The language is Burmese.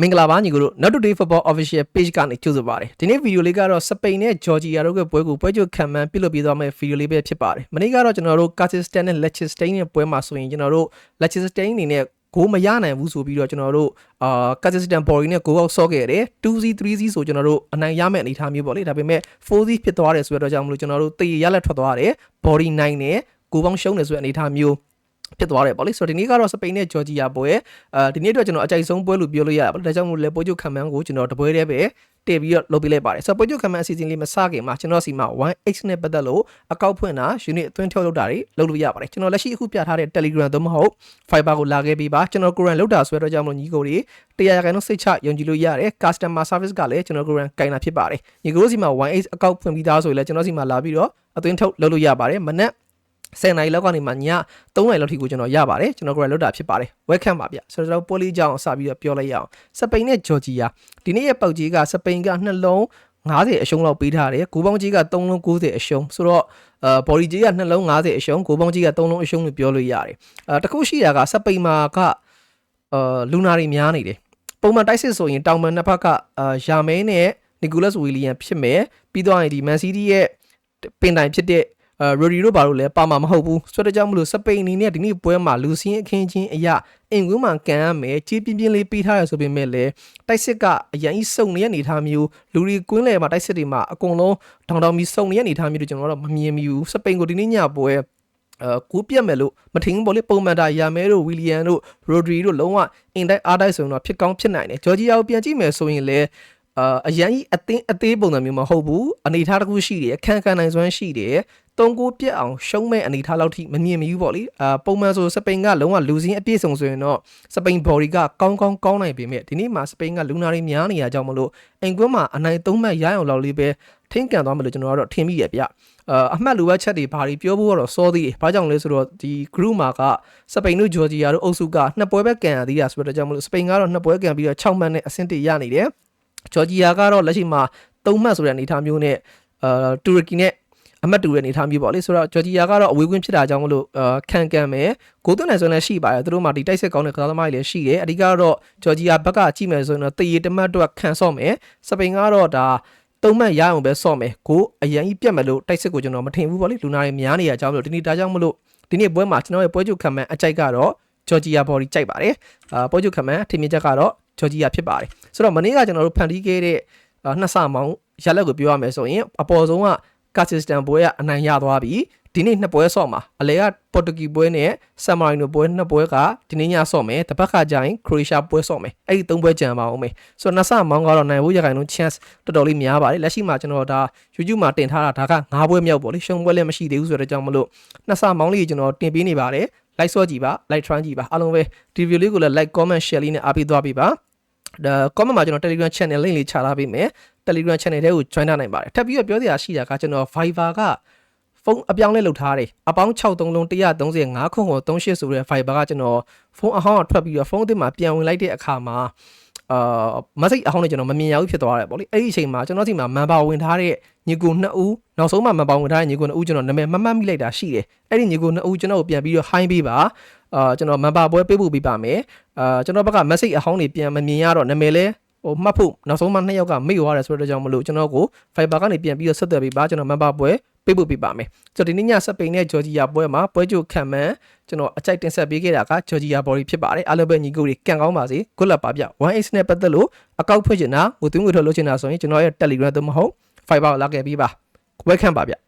မင်္ဂလာပါညီကိုတို့ Not Today Football Official Page ကနေကြိုဆိုပါရစေဒီနေ့ဗီဒီယိုလေးကတော့စပိန်နဲ့ဂျော်ဂျီယာတို့ကပွဲကိုပွဲချုပ်ခံမှန်းပြုလုပ်ပြီးသွားမယ့်ဗီဒီယိုလေးပဲဖြစ်ပါတယ်မနေ့ကတော့ကျွန်တော်တို့ Kazakhstan နဲ့ Liechtenstein နဲ့ပွဲမှာဆိုရင်ကျွန်တော်တို့ Liechtenstein အနေနဲ့ဂိုးမရနိုင်ဘူးဆိုပြီးတော့ကျွန်တော်တို့အာ Kazakhstan Bori နဲ့ဂိုးအောက်ဆော့ခဲ့ရတယ် 2C 3C ဆိုကျွန်တော်တို့အနိုင်ရမယ့်အနေအထားမျိုးပေါ့လေဒါပေမဲ့ 4C ဖြစ်သွားတယ်ဆိုတော့ကြောင့်မလို့ကျွန်တော်တို့တည်ရလက်ထွက်သွားတယ် Bori 9နဲ့ဂိုးပေါင်းရှုံးတယ်ဆိုတဲ့အနေအထားမျိုး ဖြစ်သွားတယ်ပေါ့လေဆိုတော့ဒီနေ့ကတော့စပိန်နဲ့ဂျော်ဂျီယာပွဲအဲဒီနေ့အတွက်ကျွန်တော်အကြိုက်ဆုံးပွဲလို့ပြောလို့ရတာပေါ့ဒါကြောင့်မို့လဲပွဲချုပ်ခံမှန်းကိုကျွန်တော်တပွဲတည်းပဲတည်ပြီးတော့လုပ်ပေးလိုက်ပါတယ်ဆိုတော့ပွဲချုပ်ခံမှန်းအစီအစဉ်လေးမစခင်မှာကျွန်တော်စီမှာ 1x နဲ့ပတ်သက်လို့အကောက်ဖွင့်တာ unit အသွင်းထုတ်လုပ်တာတွေလုပ်လို့ရပါတယ်ကျွန်တော်လက်ရှိအခုပြထားတဲ့ Telegram သို့မဟုတ် Fiber ကိုလာခဲ့ပြီးပါကျွန်တော် Coran လောက်တာဆိုတော့ကြောင့်မလို့ညီကိုတွေတရားခိုင်လုံးစိတ်ချယုံကြည်လို့ရတယ် customer service ကလည်းကျွန်တော် Coran ကင်တာဖြစ်ပါတယ်ညီကိုတို့စီမှာ 1x အကောက်ဖွင့်ပြီးသားဆိုရင်လည်းကျွန်တော်စီမှာလာပြီးတော့အသွင်းထုတ်လုပ်လို့ရပါတယ်မနက် 10နိုင်လောက်ကနေမှည3နိုင်လောက်ထိကိုကျွန်တော်ရပါတယ်ကျွန်တော်ကိုယ်လွတ်တာဖြစ်ပါတယ် welcome ပါဗျဆိုတော့ကျွန်တော်ပိုလီကြောင်းစပြီးတော့ပြောလိုက်ရအောင်စပိန်နဲ့ဂျော်ဂျီယာဒီနေ့ရဲ့ပေါက်ကြီးကစပိန်ကနှလုံး90အရှုံးလောက်ပေးထားတယ်ဂိုးပေါင်းကြီးက3လုံး90အရှုံးဆိုတော့အာဘော်ဒီကြီးကနှလုံး90အရှုံးဂိုးပေါင်းကြီးက3လုံးအရှုံးလို့ပြောလို့ရတယ်အာတခုရှိတာကစပိန်မှာကအာလူနာတွေများနေတယ်ပုံမှန်တိုက်စစ်ဆိုရင်တောင်ပန်နှစ်ဖက်ကအာယာမဲနဲ့နီကိုလတ်ဝီလီယံဖြစ်မယ်ပြီးတော့ရင်ဒီမန်စီးတီးရဲ့ပင်တိုင်ဖြစ်တဲ့ အဲရိုဒီတို့ဘာလို့လဲပါမှာမဟုတ်ဘူးဆိုတော့ကြောင့်မလို့စပိန်အနေနဲ့ဒီနေ့ပွဲမှာလူစင်းအခင်းချင်းအရာအင်ကွင်းမှာကန်ရမယ်ကြီးပြင်းပြင်းလေးပေးထားရဆိုပေမဲ့လည်းတိုက်စစ်ကအရင်ကြီးစုံနေတဲ့အနေအထားမျိုးလူတွေကွင်းလဲမှာတိုက်စစ်တွေမှာအကုန်လုံးတောင်တောင်ပြီးစုံနေတဲ့အနေအထားမျိုးတွေကျွန်တော်တို့မမြင်မိဘူးစပိန်ကိုဒီနေ့ညပွဲအဲကူပြက်မယ်လို့မထင်ဘူးပေါ့လေပုံမှန်တာယာမဲတို့ဝီလီယံတို့ရိုဒရီတို့လုံးဝအင်တိုက်အားတိုက်ဆိုရင်တော့ဖြစ်ကောင်းဖြစ်နိုင်တယ်ဂျော်ဂျီယာကိုပြန်ကြည့်မယ်ဆိုရင်လည်း အာအရန်ကြီးအသင်းအသေးပုံစံမျိုးမဟုတ်ဘူးအနေထားတစ်ခုရှိတယ်အခန်းခန်းနိုင်စွမ်းရှိတယ်တုံးကိုပြက်အောင်ရှုံးမဲ့အနေထားလောက်ထိမမြင်မယူပေါ့လေအာပုံမှန်ဆိုစပိန်ကလုံးဝလူစင်းအပြည့်စုံဆိုရင်တော့စပိန်ဘော်ဒီကကောင်းကောင်းကောင်းနိုင်ပေမဲ့ဒီနေ့မှာစပိန်ကလူနာတွေများနေရကြောင်းမလို့အိမ်ကွင်းမှာအနိုင်သုံးမှတ်ရအောင်လောက်လေးပဲထင်းကန်သွားမယ်လို့ကျွန်တော်ကတော့ထင်မိရဗျအာအမှတ်လိုအပ်ချက်တွေဘာတွေပြောဖို့ကတော့စောသေးတယ်ဘာကြောင့်လဲဆိုတော့ဒီ group မှာကစပိန်တို့ဂျော်ဂျီယာတို့အုပ်စုကနှစ်ပွဲပဲကန်ရသေးတာဆိုတော့ကြောင့်မလို့စပိန်ကတော့နှစ်ပွဲကန်ပြီးတော့6မှတ်နဲ့အဆင့်1ရနေတယ် ဂျော်ဂျီယာကတော့လက်ရှိမှာ3မှတ်ဆိုတဲ့အနေအထားမျိုးနဲ့အာတူရကီနဲ့အမတ်တူတဲ့အနေအထားမျိုးပေါ့လေဆိုတော့ဂျော်ဂျီယာကတော့အဝေးကွင်းဖြစ်တာကြောင့်မလို့အာခံကန်မယ်ဂိုးသွင်းနိုင်စွမ်းလည်းရှိပါတယ်သူတို့မှဒီတိုက်စစ်ကောင်းတဲ့ကစားသမားတွေလည်းရှိတယ်အဓိကတော့ဂျော်ဂျီယာဘက်ကကြည့်မယ်ဆိုရင်တော့တရေတမတ်တော့ခံဆော့မယ်စပိန်ကတော့ဒါတုံးမှတ်ရအောင်ပဲဆော့မယ်ကိုအရင်ကြီးပြတ်မယ်လို့တိုက်စစ်ကိုကျွန်တော်မထင်ဘူးပေါ့လေလူနာတွေများနေရအကြောင်းမလို့ဒီနေ့ဒါကြောင့်မလို့ဒီနေ့ပွဲမှာကျွန်တော်ရဲ့ပွဲချုပ်ခံမှန်းအကြိုက်ကတော့ဂျော်ဂျီယာဘော်ဒီကြိုက်ပါတယ်အာပွဲချုပ်ခံမှန်းထင်မြင်ချက်ကတော့ ဂျော်ဂျီယာဖြစ်ပါတယ်ဆိုတော့မနေ့ကကျွန်တော်တို့ဖန်တီးခဲ့တဲ့နှစ်ဆမောင်းရလက်ကိုပြောရမယ်ဆိုရင်အပေါ်ဆုံးကကာစစ်စတန်ပွဲကအနိုင်ရသွားပြီဒီနေ့နှစ်ပွဲဆော့မှာအလဲကပေါ်တူဂီပွဲနဲ့ဆမ်မာရီနိုပွဲနှစ်ပွဲကဒီနေ့ညဆော့မယ်တပတ်ခါကျရင်ခရိုအေးရှားပွဲဆော့မယ်အဲ့ဒီသုံးပွဲကြံပါအောင်မယ်ဆိုတော့နှစ်ဆမောင်းကတော့နိုင်ဖို့ရခိုင်လုံး chance တော်တော်လေးများပါတယ်လက်ရှိမှာကျွန်တော်ဒါ YouTube မှာတင်ထားတာဒါက၅ပွဲမြောက်ပေါ့လေရှုံးပွဲလည်းမရှိသေးဘူးဆိုတော့ကြောင့်မလို့နှစ်ဆမောင်းလေးကျွန်တော်တင်ပေးနေပါတယ် like ဆော့ကြည့်ပါ like try ကြည့်ပါအားလုံးပဲဒီ video လေးကိုလည်း like comment share လေးနဲ့အားပေးသွားပေးပါ ဒါ comment မှာကျွန်တော် Telegram channel link လေးချထားပေးမယ် Telegram channel ထဲကို join နိုင်ပါတယ်ထပ်ပြီးတော့ပြောစရာရှိတာကကျွန်တော် Viber ကဖုန်းအပြောင်းလဲလုပ်ထားတယ်အပေါင်း63လုံး135ခုကို38ဆိုတဲ့ Viber ကကျွန်တော်ဖုန်းအဟောင်းအထွက်ပြီးတော့ဖုန်းအသစ်မှာပြန်ဝင်လိုက်တဲ့အခါမှာ အာမစိတ်အဟောင်းနဲ့ကျွန်တော်မမြင်ရဘူးဖြစ်သွားတယ်ပေါ့လေအဲ့ဒီအချိန်မှာကျွန်တော်ဒီမှာမန်ပါဝင်ထားတဲ့ညီကိုနှစ်ဦးနောက်ဆုံးမှမန်ပါဝင်ထားတဲ့ညီကိုနှစ်ဦးကျွန်တော်နာမည်မမှတ်မိလိုက်တာရှိတယ်အဲ့ဒီညီကိုနှစ်ဦးကျွန်တော်ကိုပြန်ပြီးတော့ high ပေးပါအာကျွန်တော်မန်ပါပွဲပေးဖို့ပေးပါမယ်အာကျွန်တော်ဘက်က message အဟောင်းတွေပြန်မမြင်ရတော့နာမည်လဲဟိုမှတ်ဖို့နောက်ဆုံးမှနှစ်ယောက်ကမိသွားတယ်ဆိုတော့ကြောင့်မလို့ကျွန်တော်ကို Viber ကနေပြန်ပြီးတော့ဆက်သွယ်ပေးပါကျွန်တော် member ပွဲ ပေးဖို့ပေးပါမယ်ဆိုတော့ဒီနေ့ညစပိန်နဲ့ဂျော်ဂျီယာပွဲမှာပွဲကြိုခံမှန်းကျွန်တော်အကြိုက်တင်ဆက်ပေးခဲ့တာကဂျော်ဂျီယာဘော်ဒီဖြစ်ပါတယ်အားလုံးပဲညီကိုတွေကန်ကောင်းပါစေ good luck ပါဗျ 1x နဲ့ပတ်သက်လို့အကောက်ဖွင့်ချင်တာငွေသွင်းငွေထုတ်လုပ်ချင်တာဆိုရင်ကျွန်တော်ရဲ့ Telegram သို့မဟုတ် Viber ကိုလာခဲ့ပြီးပါ welcome ပါဗျ